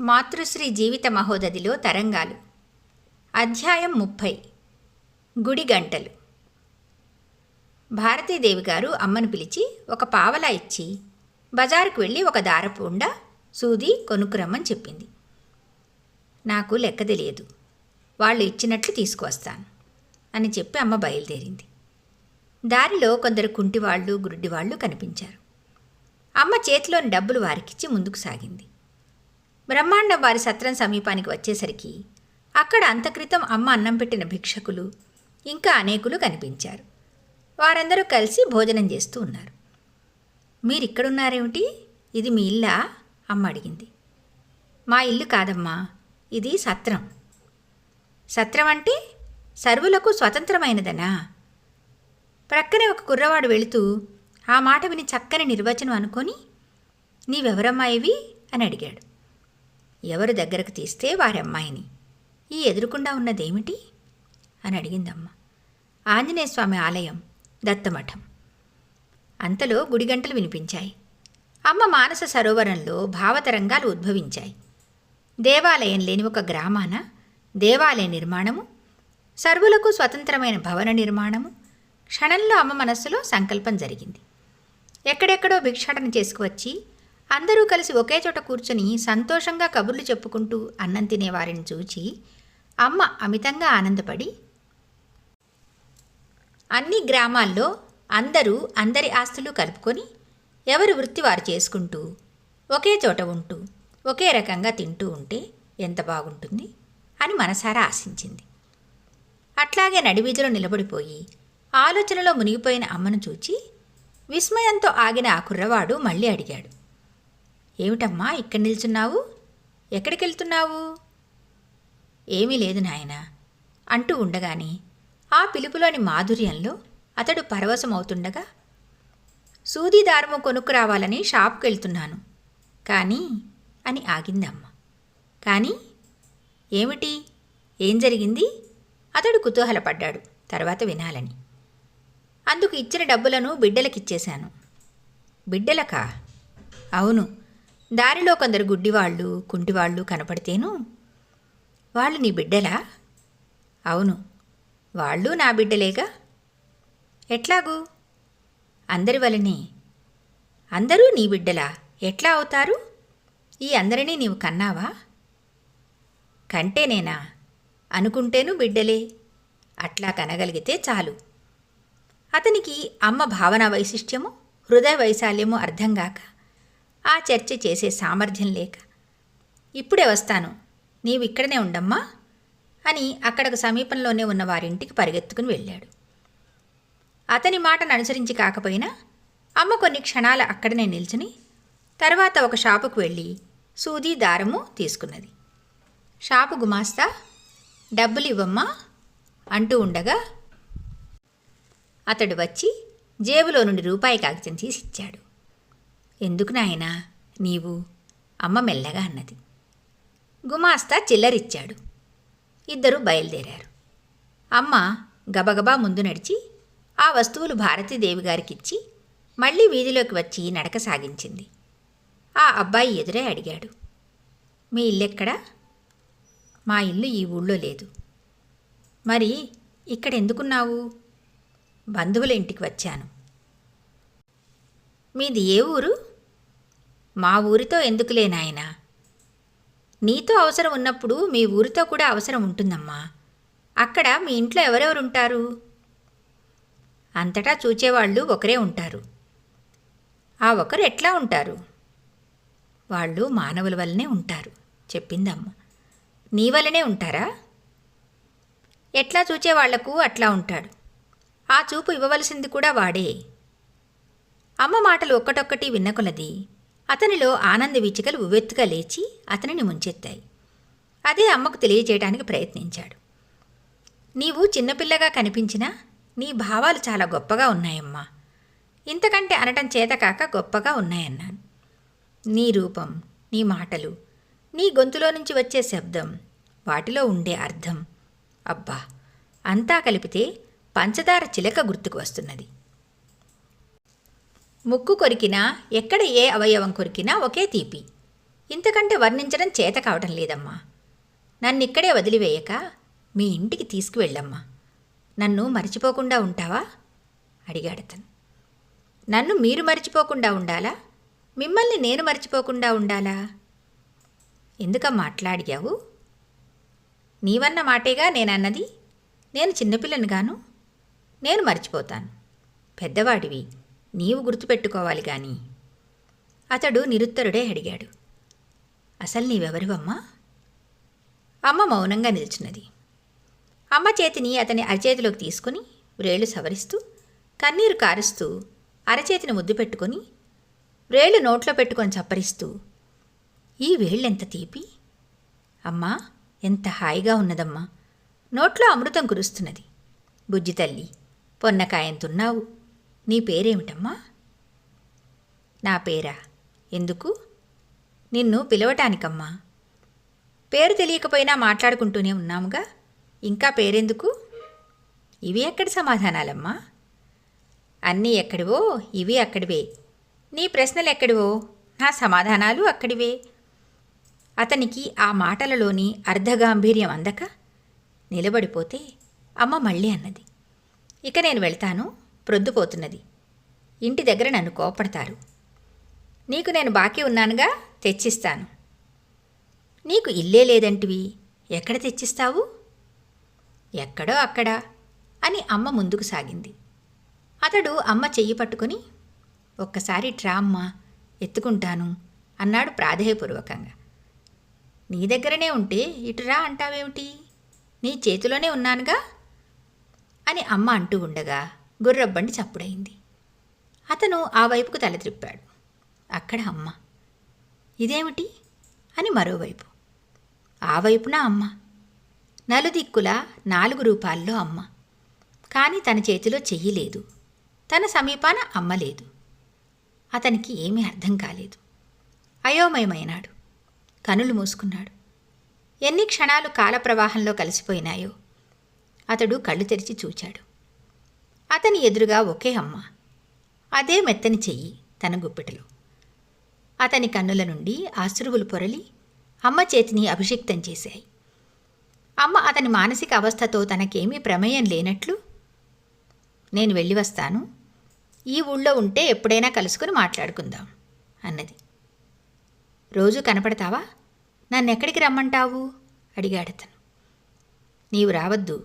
మాతృశ్రీ జీవిత మహోదధిలో తరంగాలు. అధ్యాయం ముప్పై. గుడి గంటలు. భారతీదేవి గారు అమ్మను పిలిచి ఒక పావలా ఇచ్చి బజారుకు వెళ్ళి ఒక దారపు ఉండ సూది కొనుక్కురమ్మని చెప్పింది. నాకు లెక్క తెలియదు. వాళ్ళు ఇచ్చినట్లు తీసుకువస్తాను అని చెప్పి అమ్మ బయలుదేరింది. దారిలో కొందరు కుంటివాళ్ళు గుడ్డివాళ్ళు కనిపించారు. అమ్మ చేతిలోని డబ్బులు వారికిచ్చి ముందుకు సాగింది. బ్రహ్మాండం వారి సత్రం సమీపానికి వచ్చేసరికి అక్కడ అంతక్రితం అమ్మ అన్నం పెట్టిన భిక్షకులు ఇంకా అనేకులు కనిపించారు. వారందరూ కలిసి భోజనం చేస్తూ ఉన్నారు. మీరిక్కడున్నారేమిటి? ఇది మీ ఇల్లా? అమ్మ అడిగింది. మా ఇల్లు కాదమ్మా ఇది సత్రం. సత్రం అంటే సర్వులకు స్వతంత్రమైనదనా? ప్రక్కనే ఒక కుర్రవాడు వెళుతూ ఆ మాట విని చక్కని నిర్వచనం అనుకొని నీవెవరమ్మా ఇవి? అని అడిగాడు. ఎవరు దగ్గరకు తీస్తే వారి అమ్మాయిని. ఈ ఎదురుకుండా ఉన్నదేమిటి? అని అడిగిందమ్మ. ఆంజనేయ స్వామి ఆలయం దత్తమఠం. అంతలో గుడిగంటలు వినిపించాయి. అమ్మ మానస సరోవరంలో భావతరంగాలు ఉద్భవించాయి. దేవాలయం లేని ఒక గ్రామాన దేవాలయ నిర్మాణము సర్వులకు స్వతంత్రమైన భవన నిర్మాణము క్షణంలో అమ్మ మనస్సులో సంకల్పం జరిగింది. ఎక్కడెక్కడో భిక్షాటన చేసుకువచ్చి అందరూ కలిసి ఒకే చోట కూర్చొని సంతోషంగా కబుర్లు చెప్పుకుంటూ అన్నం తినేవారిని చూచి అమ్మ అమితంగా ఆనందపడి అన్ని గ్రామాల్లో అందరూ అందరి ఆస్తులు కలుపుకొని ఎవరి వృత్తి వారు చేసుకుంటూ ఒకే చోట ఉంటూ ఒకే రకంగా తింటూ ఉంటే ఎంత బాగుంటుంది? అని మనసారా ఆశించింది. అట్లాగే నడివీధిలో నిలబడిపోయి ఆలోచనలో మునిగిపోయిన అమ్మను చూచి విస్మయంతో ఆగిన ఆ కుర్రవాడు మళ్ళీ అడిగాడు ఏమిటమ్మా ఇక్కడ నిల్చున్నావు? ఎక్కడికి వెళ్తున్నావు ఏమీ లేదు నాయనా అంటూ ఉండగానే ఆ పిలుపులోని మాధుర్యంలో అతడు పరవశమవుతుండగా సూది దారము కొనుక్కురావాలని షాప్కి వెళ్తున్నాను కానీ అని ఆగిందమ్మ. కానీ ఏమిటి? ఏం జరిగింది? అతడు కుతూహలపడ్డాడు. తర్వాత వినాలని. అందుకు ఇచ్చిన డబ్బులను బిడ్డలకిచ్చేశాను. బిడ్డలకా? అవును దారిలో కొందరు గుడ్డివాళ్ళు కుంటివాళ్ళు కనపడితేను వాళ్ళు నీ బిడ్డలా? అవును వాళ్ళు నా బిడ్డలేగా? ఎట్లాగూ? అందరి వలనే. అందరూ నీ బిడ్డలా. ఎట్లా అవుతారు? ఈ అందరినీ నీవు కన్నావా? కంటేనేనా? అనుకుంటేను బిడ్డలే. అట్లా కనగలిగితే చాలు. అతనికి అమ్మ భావన వైశిష్ట్యము హృదయ వైశాల్యము అర్థం కాక ఆ చర్చ చేసే సామర్థ్యం లేక. ఇప్పుడే వస్తాను. నీవు ఇక్కడనే ఉండమ్మా అని అక్కడకు సమీపంలోనే ఉన్న వారింటికి పరిగెత్తుకుని వెళ్ళాడు. అతని మాటను అనుసరించి కాకపోయినా అమ్మ కొన్ని క్షణాలు అక్కడనే నిల్చుని తర్వాత ఒక షాపుకు వెళ్ళి సూది దారము తీసుకున్నది. షాపు గుమాస్తా డబ్బులు ఇవ్వమ్మా అంటూ ఉండగా అతడు వచ్చి జేబులో నుండి రూపాయి కాగితం తీసి ఇచ్చాడు. ఎందుకు నాయనా? నీవు? అమ్మ మెల్లగా అన్నది. గుమాస్తా చిల్లరిచ్చాడు. ఇద్దరు బయలుదేరారు. అమ్మ గబగబా ముందు నడిచి ఆ వస్తువులు భారతీదేవి గారికిచ్చి మళ్ళీ వీధిలోకి వచ్చి నడక సాగించింది. ఆ అబ్బాయి ఎదురే అడిగాడు. మీ ఇల్లెక్కడా? మా ఇల్లు ఈ ఊళ్ళో లేదు. మరి ఇక్కడ ఎందుకున్నావు బంధువుల ఇంటికి వచ్చాను. మీది ఏ ఊరు? మా ఊరితో ఎందుకులే నాయనా? నీతో అవసరం ఉన్నప్పుడు మీ ఊరితో కూడా అవసరం ఉంటుందమ్మా. అక్కడ మీ ఇంట్లో ఎవరెవరు ఉంటారు? అంతటా చూచేవాళ్ళు ఒకరే ఉంటారు. ఆ ఒకరు ఎట్లా ఉంటారు? వాళ్ళు మానవుల వల్లనే ఉంటారు చెప్పిందమ్మ. నీ వల్లనే ఉంటారా? ఎట్లా చూచేవాళ్ళకు అట్లా ఉంటాడు. ఆ చూపు ఇవ్వవలసింది కూడా వాడే. అమ్మ మాటలు ఒక్కటొక్కటి విన్నకొలది. అతనిలో ఆనంద వీచికలు ఉవ్వెత్తుగా లేచి అతనిని ముంచెత్తాయి. అదే అమ్మకు తెలియజేయడానికి ప్రయత్నించాడు. నీవు చిన్నపిల్లగా కనిపించినా నీ భావాలు చాలా గొప్పగా ఉన్నాయమ్మా. ఇంతకంటే అనటం చేతకాక గొప్పగా ఉన్నాయన్నాను. నీ రూపం నీ మాటలు నీ గొంతులో నుంచి వచ్చే శబ్దం వాటిలో ఉండే అర్థం. అబ్బా! అంతా కలిపితే పంచదార చిలక గుర్తుకు వస్తున్నది. ముక్కు కొరికినా ఎక్కడ ఏ అవయవం కొరికినా ఒకే తీపి. ఇంతకంటే వర్ణించడం చేత కావటం లేదమ్మా. నన్ను ఇక్కడే వదిలివేయక మీ ఇంటికి తీసుకువెళ్ళమ్మా. నన్ను మర్చిపోకుండా ఉంటావా? అడిగాడతను నన్ను మీరు మర్చిపోకుండా ఉండాలా? మిమ్మల్ని నేను మర్చిపోకుండా ఉండాలా? ఎందుకమ్మా మాట్లాడిగావు నీవన్న మాటేగా నేనన్నది? నేను చిన్నపిల్లనిగాను నేను మర్చిపోతాను. పెద్దవాడివి. నీవు గుర్తుపెట్టుకోవాలి గాని. అతడు నిరుత్తరుడే అడిగాడు. అసలు నీవెవరివమ్మా? అమ్మ మౌనంగా నిల్చున్నది. అమ్మ చేతిని అతని అరచేతిలోకి తీసుకుని వ్రేళ్ళు సవరిస్తూ కన్నీరు కారుస్తూ అరచేతిని ముద్దు పెట్టుకొని వ్రేళ్ళు నోట్లో పెట్టుకొని చప్పరిస్తూ ఈ వేళ్ళెంత తీపి? అమ్మా ఎంత హాయిగా ఉన్నదమ్మా. నోట్లో అమృతం కురుస్తున్నది. బుజ్జి తల్లి పొన్నకాయంతున్నావు. నీ పేరేమిటమ్మా? నా పేరా? ఎందుకు? నిన్ను పిలవటానికమ్మా. పేరు తెలియకపోయినా మాట్లాడుకుంటూనే ఉన్నాముగా. ఇంకా పేరెందుకు? ఇవి ఎక్కడి సమాధానాలమ్మా? అన్నీ ఎక్కడివో ఇవి అక్కడివే. నీ ప్రశ్నలు ఎక్కడివో నా సమాధానాలు అక్కడివే. అతనికి ఆ మాటలలోని అర్ధగాంభీర్యం అందక నిలబడిపోతే అమ్మ మళ్ళీ అన్నది. ఇక నేను వెళ్తాను. ప్రొద్దుపోతున్నది. ఇంటి దగ్గర నన్ను కోపడతారు నీకు నేను బాకీ ఉన్నానుగా తెచ్చిస్తాను. నీకు ఇల్లే లేదంటివి ఎక్కడ తెచ్చిస్తావు? ఎక్కడో అక్కడ అని అమ్మ ముందుకు సాగింది. అతడు అమ్మ చెయ్యి పట్టుకుని ఒక్కసారి ట్రా అమ్మ ఎత్తుకుంటాను అన్నాడు ప్రాధేయపూర్వకంగా. నీ దగ్గరనే ఉంటే ఇటురా అంటావేమిటి? నీ చేతిలోనే ఉన్నానుగా? అని అమ్మ అంటూ ఉండగా గుర్రబ్బండి చప్పుడైంది. అతను ఆ వైపుకు తల త్రిప్పాడు అక్కడ అమ్మ. ఇదేమిటి? అని మరోవైపు. ఆ వైపున అమ్మ. నలుదిక్కుల నాలుగు రూపాల్లో అమ్మ. కానీ తన చేతిలో చెయ్యి లేదు. తన సమీపాన అమ్మ లేదు. అతనికి ఏమీ అర్థం కాలేదు. అయోమయమైనాడు. కనులు మూసుకున్నాడు. ఎన్ని క్షణాలు కాలప్రవాహంలో కలిసిపోయినాయో అతడు కళ్ళు తెరిచి చూచాడు. అతని ఎదురుగా ఒకే అమ్మ. అదే మెత్తని చెయ్యి తన గుప్పెటలో. అతని కన్నుల నుండి ఆశ్రువులు పొరలి అమ్మ చేతిని అభిషిక్తం చేశాయి. అమ్మ అతని మానసిక అవస్థతో తనకేమీ ప్రమేయం లేనట్లు నేను వెళ్ళి వస్తాను. ఈ ఊళ్ళో ఉంటే ఎప్పుడైనా కలుసుకుని మాట్లాడుకుందాం అన్నది. రోజు కనపడతావా? నన్నెక్కడికి రమ్మంటావు? అడిగాడతను. నీవు రావద్దు.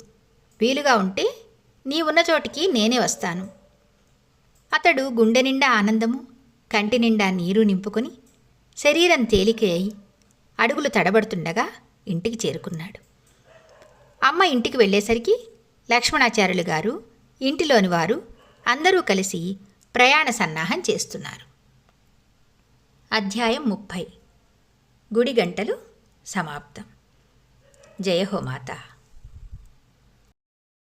వీలుగా ఉంటే నీవున్న చోటికి నేనే వస్తాను. అతడు గుండె నిండా ఆనందము కంటి నిండా నీరు నింపుకొని శరీరం తేలికే అయి అడుగులు తడబడుతుండగా ఇంటికి చేరుకున్నాడు. అమ్మ ఇంటికి వెళ్ళేసరికి లక్ష్మణాచార్యులు గారు ఇంటిలోని వారు అందరూ కలిసి ప్రయాణ సన్నాహం చేస్తున్నారు. అధ్యాయం ముప్పై. గుడి గంటలు సమాప్తం. జయ హో